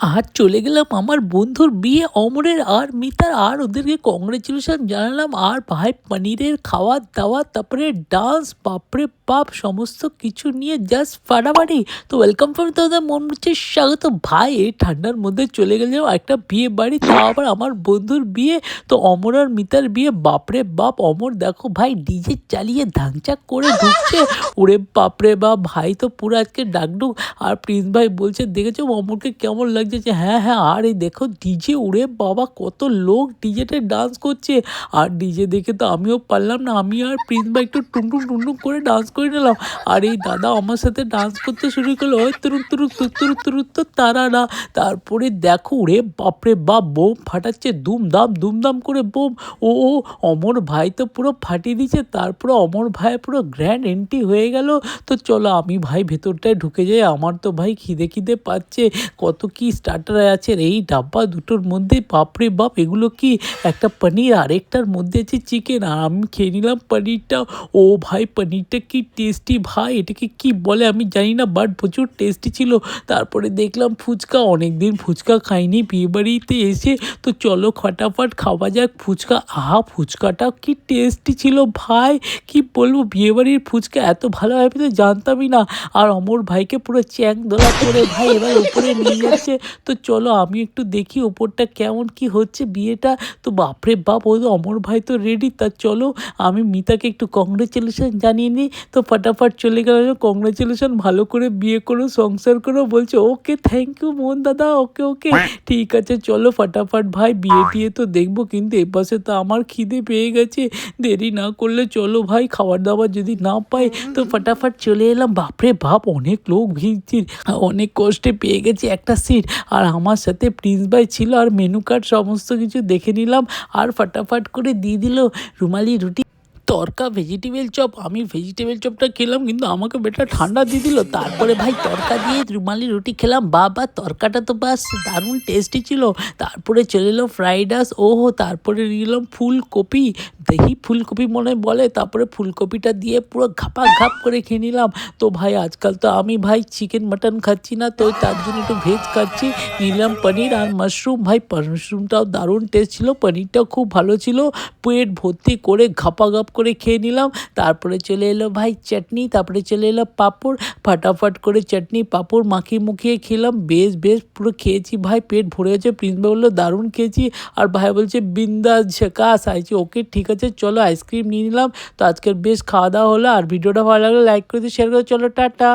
আর চলে গেলাম আমার বন্ধুর বিয়ে, অমরের আর মিতার, আর ওদেরকে কংগ্রেচুলেশন জানালাম, আর ভাই পনিরের খাওয়া দাওয়া, তারপরে ডান্স বাপরে বাপ, সমস্ত কিছু নিয়ে জাস্ট ফাটাফাটি। তো ওয়েলকাম ফ্রম তোদের মন হচ্ছে স্বাগত। ভাই, এই ঠান্ডার মধ্যে চলে গেলাম একটা বিয়ে বাড়ি তাও আবার আমার বন্ধুর বিয়ে, তো অমর আর মিতার বিয়ে, বাপরে বাপ, অমর দেখো ভাই ডিজে চালিয়ে ধাংচাক করে ঢুকছে। ওরে বাপরে বাপ, ভাই তো পুরো আজকে ডাকডুক, আর প্রিন্স ভাই বলছে, দেখেছ অমরকে কেমন লাগছে? যে হ্যাঁ হ্যাঁ আর এই দেখো ডিজে উড়ে বাবা, কত লোক ডিজেতে ডান্স করছে। আর ডিজে দেখে তো আমিও পারলাম না, আমি আর প্রিন্স ভাই একটু টুনটুন টুনটুন করে ডান্স করে নিলাম। আর এই দাদা আমার সাথে ডান্স করতে শুরু করল, ওই তুরুক তুরুক তুরুক তুরুক তো তারা না তারপরে দেখো রে বাপরে বাপ, বোম ফাটাচ্ছে দুমদাম দুমদাম করে বোম। ও ও, অমর ভাই তো পুরো ফাটিয়ে দিচ্ছে তারপরে অমর ভাই পুরো গ্র্যান্ড এন্ট্রি হয়ে গেল। তো চলো, আমি ভাই ভেতরটায় ঢুকে যাই, আমার তো ভাই খিদে খিদে পাচ্ছে, কত কি স্টার্টার আছে এই ডাব্বা দুটোর মধ্যে, বাপরে বাপ, এগুলো কি একটা পনির? আরেকটার মধ্যে আছে চিকেন আর আমি খেয়ে নিলাম পনিরটা। ও ভাই, পনিরটা কি টেস্টি ভাই? এটাকে কি বলে আমি জানি না বাট প্রচুর টেস্টি ছিল। তারপরে দেখলাম ফুচকা অনেক দিন ফুচকা খাইনি, বিয়েবাড়িতে এসে, তো চলো ফটাফট খাওয়া যাক ফুচকা। আহা, ফুচকাটা কি টেস্টি ছিল ভাই? কি বলব, বিয়েবাড়ির ফুচকা এত ভালো হবে তো জানতামই না। আর অমর ভাইকে পুরো চ্যাং দোলা করে ভাই, এবার উপরে নিয়ে যাচ্ছে। তো চলো আমি একটু দেখি ওপরটা কেমন কি হচ্ছে বিয়েটা। তো বাপরে বাপ ও অমর ভাই তো রেডি তা চলো আমি মিতাকে একটু কংগ্রেচুলেশন জানিয়ে নিই। তো ফটাফট চলে গেল কংগ্রেচুলেশন ভালো করে বিয়ে করো, সংসার করো, বলছে, ওকে থ্যাংক ইউ মোহন দাদা, ওকে ওকে, ঠিক আছে, চলো ফটাফট ভাই, বিয়ে টিয়ে তো দেখব, কিন্তু এ পাশে তো আমার খিদে পেয়ে গেছে, দেরি না করলে চলো ভাই খাবার দাবার যদি না পাই, তো ফটাফট চলে এলাম। বাপরে বাপ, অনেক লোক ভিড় অনেক কষ্টে পেয়ে গেছি একটা সিট। আর আমার সাথে প্রিন্স ভাই ছিল আর মেনু কার্ড সমস্ত কিছু দেখে নিলাম আর ফাটাফাট করে দিয়ে দিল রুমালি রুটি। তরকা ভেজিটেবল চপ আমি ভেজিটেবল চপটা খেলাম, কিন্তু আমাকে বেটা ঠান্ডা দিয়ে দিল। তারপরে ভাই তরকা দিয়ে রুমালি রুটি খেলাম। বাবা, তরকাটা তো বাস দারুণ টেস্টি ছিল। তারপরে চলে এলো ফ্রাইড রাইস ওহো, তারপরে নিলাম ফুলকপি। দেখি ফুলকপি মনে বলে, তারপরে ফুলকপিটা দিয়ে পুরো ঘাপা ঘাপ করে খেয়ে নিলাম। তো ভাই, আজকাল তো আমি ভাই চিকেন মাটন খাচ্ছি না, তো তার জন্য একটু ভেজ খাচ্ছি। নিলাম পনির আর মাশরুম ভাই মাশরুমটাও দারুণ টেস্ট ছিল, পনিরটাও খুব ভালো ছিল। পেট ভর্তি করে ঘাপা ঘাপ করে খেয়ে নিলাম। তারপরে চলে এলো ভাই চাটনি, তারপরে চলে এলো পাঁপড়। ফাটাফাট করে চাটনি, পাঁপড় মাখিয়ে মুখিয়ে খেলাম। বেশ বেশ পুরো খেয়েছি ভাই, পেট ভরে গেছে। প্রিন্স ভাই বলল, দারুণ খেয়েছি। আর ভাই বলছে, বিন্দাস ঝেকাস আইছি ওকে, ঠিক আছে, চলো আইসক্রিম নিয়ে নিলাম। তো আজকের বেশ খাওয়া দাওয়া হলো। আর ভিডিওটা ভালো লাগলে লাইক করে দিয়ে শেয়ার করে চলো, টাটা।